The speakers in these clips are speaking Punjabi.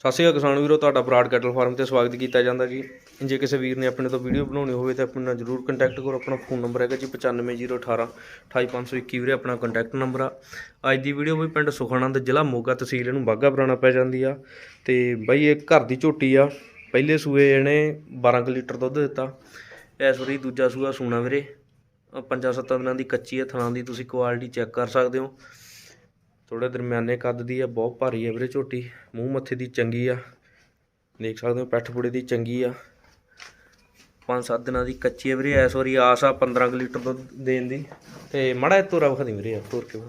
ਸਤਿ ਸ਼੍ਰੀ ਅਕਾਲ ਕਿਸਾਨ ਵੀਰੋ, ਤੁਹਾਡਾ ਬਰਾਡ ਕੈਟਲ ਫਾਰਮ ਤੇ ਸਵਾਗਤ ਕੀਤਾ ਜਾਂਦਾ ਜੀ। ਜੇ ਕਿਸੇ ਵੀਰ ਨੇ ਆਪਣੇ ਤੋਂ ਵੀਡੀਓ ਬਣਾਉਣੀ ਹੋਵੇ ਤਾਂ ਆਪਣੇ ਨਾਲ ਜਰੂਰ ਕੰਟੈਕਟ ਕਰੋ। ਆਪਣਾ ਫੋਨ ਨੰਬਰ ਹੈਗਾ ਜੀ 95018 28521 ਵੀਰੇ, ਆਪਣਾ ਕੰਟੈਕਟ ਨੰਬਰ ਆ। ਅੱਜ ਦੀ ਵੀਡੀਓ ਵੀ ਪਿੰਡ ਸੁਖਾਨੰਦ ਜ਼ਿਲ੍ਹਾ ਮੋਗਾ ਤਹਿਸੀਲ, ਇਹਨੂੰ ਬਾਗਾ ਪੁਰਾਣਾ ਪੈ ਜਾਂਦੀ ਆ। ਤੇ ਬਾਈ ਇਹ ਘਰ ਦੀ ਝੋਟੀ ਆ। ਪਹਿਲੇ ਸੂਏ ਇਹਨੇ 12 ਕੁ ਲੀਟਰ ਦੁੱਧ ਦਿੱਤਾ। ਇਸ ਵਾਰੀ ਦੂਜਾ ਸੂਆ ਸੂਣਾ ਵੀਰੇ। ਆਹ ਪੰਜਾਂ ਸੱਤਾਂ ਦਿਨਾਂ ਦੀ ਕੱਚੀ ਹੈ ਥਣਾ ਦੀ ਤੁਸੀਂ ਕੁਆਲਿਟੀ ਚੈੱਕ ਕਰ ਸਕਦੇ ਹੋ। ਥੋੜੇ ਦਰਮਿਆਨੇ ਕੱਦ ਦੀ ਆ ਬਹੁਤ ਭਾਰੀ ਆ ਵੀਰੇ ਝੋਟੀ। ਮੂੰਹ ਮੱਥੇ ਦੀ ਚੰਗੀ ਆ। ਦੇਖ ਸਕਦੇ ਹੋ ਪੈਠ ਪੁੜੇ ਦੀ ਚੰਗੀ ਆ। ਪੰਜ ਸੱਤ ਦਿਨਾਂ ਦੀ ਕੱਚੀ ਆ ਵੀਰੇ ਇਸ ਵਾਰੀ ਆਸ ਆ 15 ਕੁ ਲੀਟਰ ਦੁੱਧ ਦੇਣ ਦੀ। ਤੇ ਮੜਾ ਤੋਰਾ ਵਿਖਾ ਦੇ ਵੀਰੇ ਆ ਤੋਰ ਕੇ।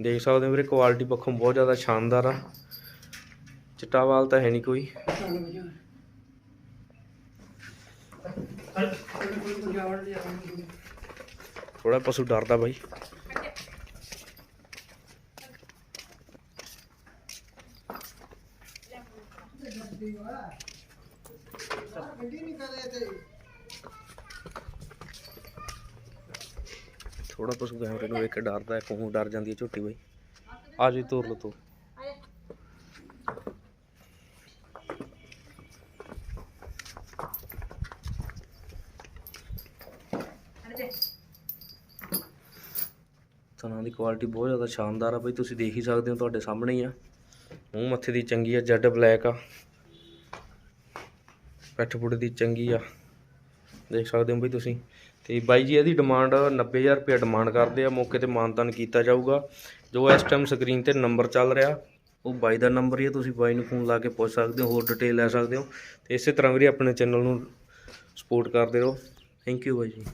ਦੇਖ ਸਕਦੇ ਹੋ ਵੀਰੇ ਕੁਆਲਿਟੀ ਪੱਖੋਂ ਬਹੁਤ ਜ਼ਿਆਦਾ ਸ਼ਾਨਦਾਰ ਆ। ਚਿੱਟਾ ਵਾਲ ਤਾਂ ਹੈ ਨਹੀਂ ਕੋਈ। ਥੋੜਾ ਪਸ਼ੂ ਡਰਦਾ ਬਾਈ। ਥੋੜਾ ਪਸ਼ੂ ਕੈਮਰੇ ਨੂੰ ਵੇਖ ਕੇ ਡਰਦਾ ਹੈ ਕੋਹ ਡਰ ਜਾਂਦੀ ਹੈ ਝੋਟੀ ਬਾਈ। ਆ ਜੀ, ਤੋਰ ਲੋ ਤੋ ਥਣਾ ਦੀ ਕੁਆਲਿਟੀ ਬਹੁਤ ਜ਼ਿਆਦਾ ਸ਼ਾਨਦਾਰ ਆ ਬਈ, ਤੁਸੀਂ ਦੇਖ ਹੀ ਸਕਦੇ ਹੋ, ਤੁਹਾਡੇ ਸਾਹਮਣੇ ਹੀ ਆ। ਮੂੰਹ ਮੱਥੇ ਦੀ ਚੰਗੀ ਆ ਜੈਡ ਬਲੈਕ ਆ। ਪੈਠ ਪੁੜੇ ਦੀ ਚੰਗੀ ਆ। ਦੇਖ ਸਕਦੇ ਹੋ ਬਈ ਤੁਸੀਂ। ਤੇ ਬਾਈ ਜੀ, ਇਹਦੀ ਡਿਮਾਂਡ 90000 ਰੁਪਏ ਡਿਮਾਂਡ ਕਰਦੇ ਆ। ਮੌਕੇ ਤੇ ਮਾਨਤਾਨ ਕੀਤਾ ਜਾਊਗਾ। ਜੋ ਇਸ ਟਾਈਮ ਸਕਰੀਨ ਤੇ ਨੰਬਰ ਚੱਲ ਰਿਹਾ, ਉਹ ਬਾਈ ਦਾ ਨੰਬਰ ਹੀ ਹੈ ਤੁਸੀਂ ਬਾਈ ਨੂੰ ਫੋਨ ਲਾ ਕੇ ਪੁੱਛ ਸਕਦੇ ਹੋ, ਹੋਰ ਡਿਟੇਲ ਲੈ ਸਕਦੇ ਹੋ। ਤੇ ਇਸੇ ਤਰ੍ਹਾਂ ਵੀਰੇ, ਆਪਣੇ ਚੈਨਲ ਨੂੰ ਸਪੋਰਟ ਕਰਦੇ ਰਹੋ। ਥੈਂਕ ਯੂ ਬਾਈ ਜੀ।